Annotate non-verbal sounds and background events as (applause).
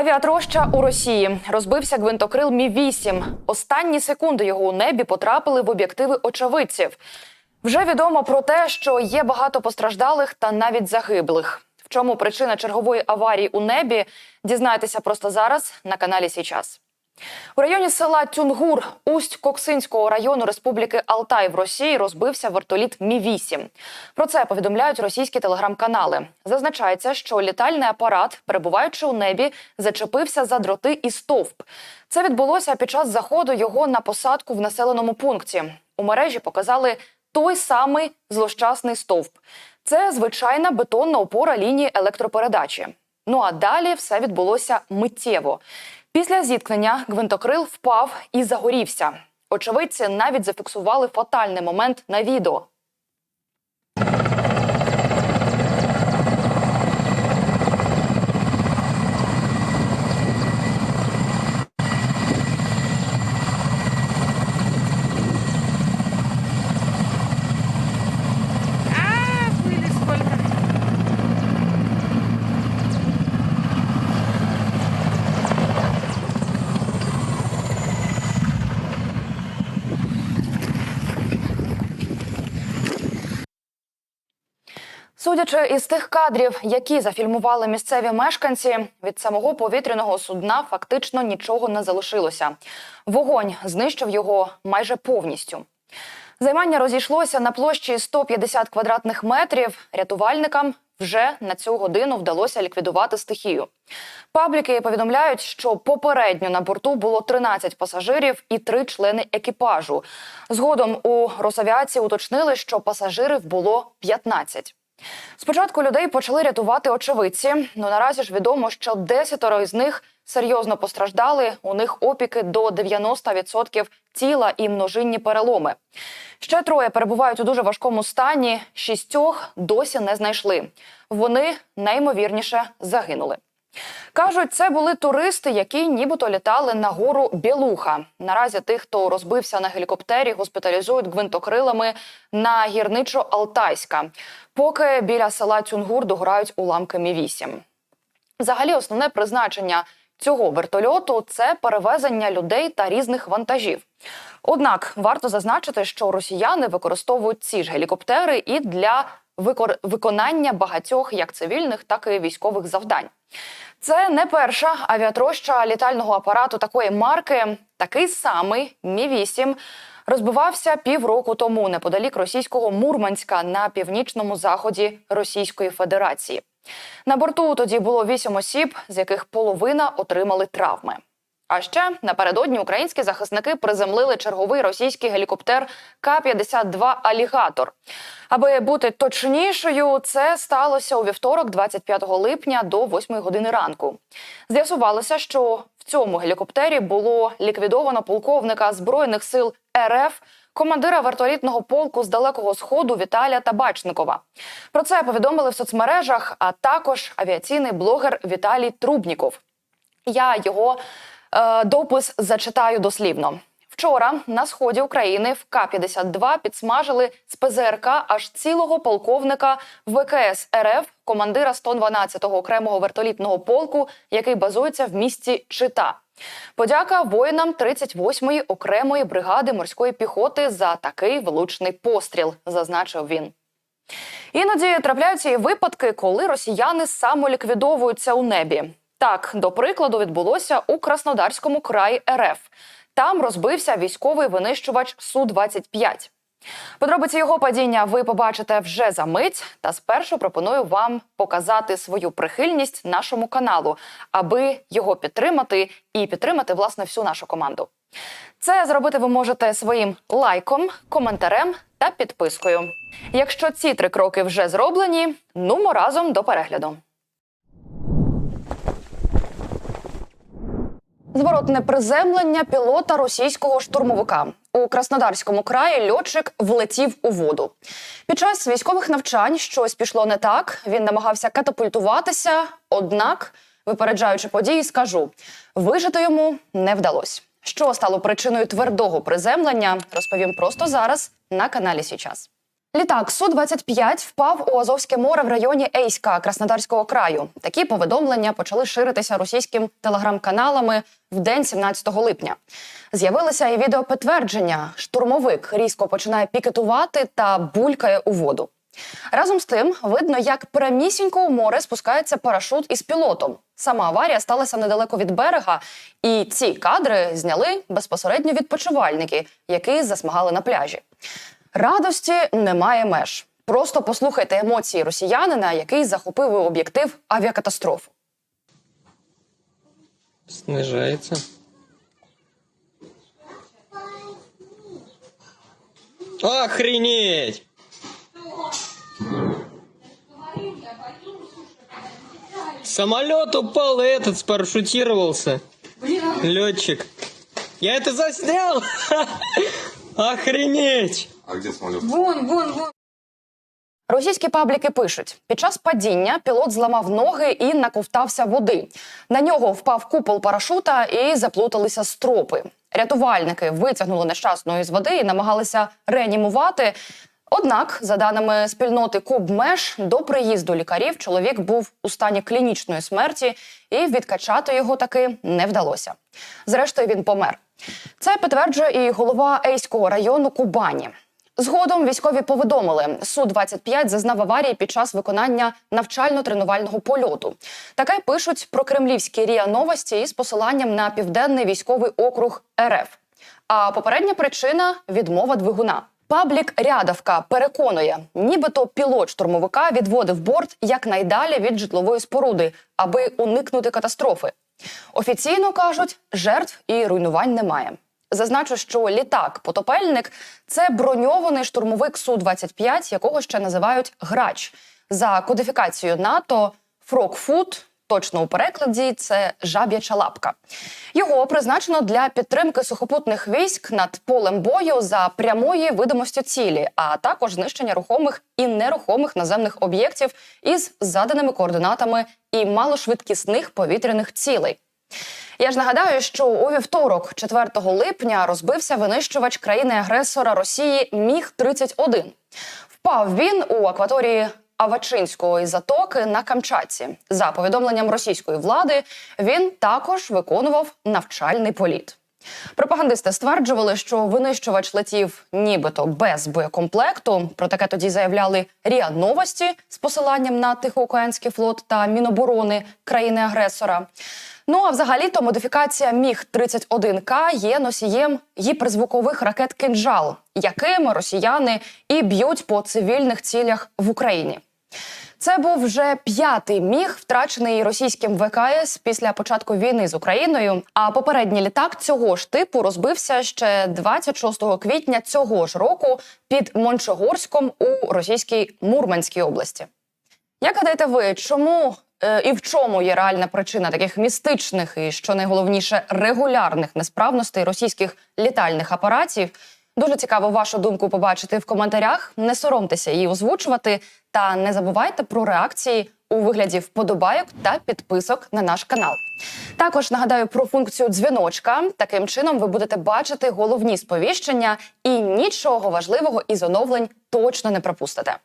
Авіатроща у Росії розбився гвинтокрил Мі 8 Останні секунди його у небі потрапили в об'єктиви очевидців. Вже відомо про те, що є багато постраждалих та навіть загиблих. В чому причина чергової аварії у небі? Дізнайтеся просто зараз на каналі Січас. У районі села Тюнгур усть Коксинського району Республіки Алтай в Росії розбився вертоліт Мі 8 Про це повідомляють російські телеграм-канали. Зазначається, що літальний апарат, перебуваючи у небі, зачепився за дроти і стовп. Це відбулося під час заходу його на посадку в населеному пункті. У мережі показали той самий злощасний стовп. Це звичайна бетонна опора лінії електропередачі. Ну а далі все відбулося миттєво. Після зіткнення гвинтокрил впав і загорівся. Очевидці навіть зафіксували фатальний момент на відео. Судячи із тих кадрів, які зафільмували місцеві мешканці, від самого повітряного судна фактично нічого не залишилося. Вогонь знищив його майже повністю. Займання розійшлося на площі 150 квадратних метрів. Рятувальникам вже на цю годину вдалося ліквідувати стихію. Пабліки повідомляють, що попередньо на борту було 13 пасажирів і 3 члени екіпажу. Згодом у Росавіації уточнили, що пасажирів було 15. Спочатку людей почали рятувати очевидці. Ну наразі ж відомо, що десятеро із них серйозно постраждали. У них опіки до 90% тіла і множинні переломи. Ще троє перебувають у дуже важкому стані. Шістьох досі не знайшли. Вони найімовірніше загинули. Кажуть, це були туристи, які нібито літали на гору Білуха. Наразі тих, хто розбився на гелікоптері, госпіталізують гвинтокрилами на гірничо-Алтайська, поки біля села Цюнгур догорають уламки Мі 8 Взагалі, основне призначення цього вертольоту це перевезення людей та різних вантажів. Однак варто зазначити, що росіяни використовують ці ж гелікоптери і для виконання багатьох як цивільних, так і військових завдань. Це не перша авіатроща літального апарату такої марки. Такий самий Мі 8 розбивався півроку тому неподалік російського Мурманська на північному заході Російської Федерації. На борту тоді було вісім осіб, з яких половина отримали травми. А ще напередодні українські захисники приземлили черговий російський гелікоптер К-52 Алігатор. Аби бути точнішою, це сталося у вівторок, 25 липня до 8 години ранку. З'ясувалося, що в цьому гелікоптері було ліквідовано полковника збройних сил РФ. Командира вертолітного полку з далекого сходу Віталія Табачникова. Про це повідомили в соцмережах, а також авіаційний блогер Віталій Трубніков. Я його допис зачитаю дослівно. Вчора на сході України в К-52 підсмажили з ПЗРК аж цілого полковника ВКС РФ, командира 112-го окремого вертолітного полку, який базується в місті Чита. Подяка воїнам 38-ї окремої бригади морської піхоти за такий влучний постріл, зазначив він. Іноді трапляються і випадки, коли росіяни самоліквідовуються у небі. Так, до прикладу, відбулося у Краснодарському краї РФ. Там розбився військовий винищувач Су-25. Подробиці його падіння ви побачите вже за мить. Та спершу пропоную вам показати свою прихильність нашому каналу, аби його підтримати і підтримати власне всю нашу команду. Це зробити ви можете своїм лайком, коментарем та підпискою. Якщо ці три кроки вже зроблені, нумо разом до перегляду. Зворотне приземлення пілота російського штурмовика у Краснодарському краї. Льотчик влетів у воду. Під час військових навчань щось пішло не так. Він намагався катапультуватися, однак, випереджаючи події, скажу: вижити йому не вдалося. Що стало причиною твердого приземлення, розповім просто зараз на каналі Січас. Літак Су-25 впав у Азовське море в районі Ейська Краснодарського краю. Такі повідомлення почали ширитися російським телеграм-каналами в день 17 липня. З'явилися і відеопідтвердження. Штурмовик різко починає пікетувати та булькає у воду. Разом з тим видно, як прямісінько у море спускається парашут із пілотом. Сама аварія сталася недалеко від берега, і ці кадри зняли безпосередньо відпочивальники, які засмагали на пляжі. Радості немає меж. Просто послухайте емоції росіянина, який захопив об'єктив авіакатастрофу. Снижается. Охренеть! Самолет упал, и этот спарашютировался. Летчик. Я это заснял! (laughs) Охренеть! А где самолет? Вон, вон, вон. Російські пабліки пишуть: під час падіння пілот зламав ноги і наковтався води. На нього впав купол парашута і заплуталися стропи. Рятувальники витягнули нещасного із води і намагалися реанімувати. Однак, за даними спільноти Кубмеш, до приїзду лікарів чоловік був у стані клінічної смерті, і відкачати його таки не вдалося. Зрештою, він помер. Це підтверджує і голова Ейського району Кубані. Згодом військові повідомили, су 25 зазнав аварії під час виконання навчально-тренувального польоту. Таке пишуть про кремлівські ріа новості із посиланням на південний військовий округ РФ. А попередня причина відмова двигуна. Паблік Рядовка переконує, нібито пілот штурмовика відводив борт якнайдалі від житлової споруди, аби уникнути катастрофи. Офіційно кажуть, жертв і руйнувань немає. Зазначу, що літак-потопельник це броньований штурмовик Су-25, якого ще називають грач. За кодифікацією НАТО Фрокфут, точно у перекладі, це жаб'яча лапка. Його призначено для підтримки сухопутних військ над полем бою за прямої видимості цілі, а також знищення рухомих і нерухомих наземних об'єктів із заданими координатами і малошвидкісних повітряних цілей. Я ж нагадаю, що у вівторок, 4 липня, розбився винищувач країни-агресора Росії Міг 31 Впав він у акваторії Авачинської затоки на Камчатці. За повідомленням російської влади, він також виконував навчальний політ. Пропагандисти стверджували, що винищувач летів нібито без боєкомплекту. Про таке тоді заявляли РІА Новості з посиланням на Тихоокеанський флот та Міноборони країни-агресора. Ну а взагалі-то модифікація Міг 31 к є носієм гіперзвукових ракет «Кинжал», якими росіяни і б'ють по цивільних цілях в Україні. Це був вже п'ятий міг, втрачений російським ВКС після початку війни з Україною. А попередній літак цього ж типу розбився ще 26 квітня цього ж року під Мончогорськом у російській Мурманській області. Як гадаєте ви, чому е, і в чому є реальна причина таких містичних і, що найголовніше, регулярних несправностей російських літальних апаратів? Дуже цікаво вашу думку побачити в коментарях. Не соромтеся її озвучувати, та не забувайте про реакції у вигляді вподобайок та підписок на наш канал. Також нагадаю про функцію дзвіночка. Таким чином ви будете бачити головні сповіщення і нічого важливого із оновлень точно не пропустите.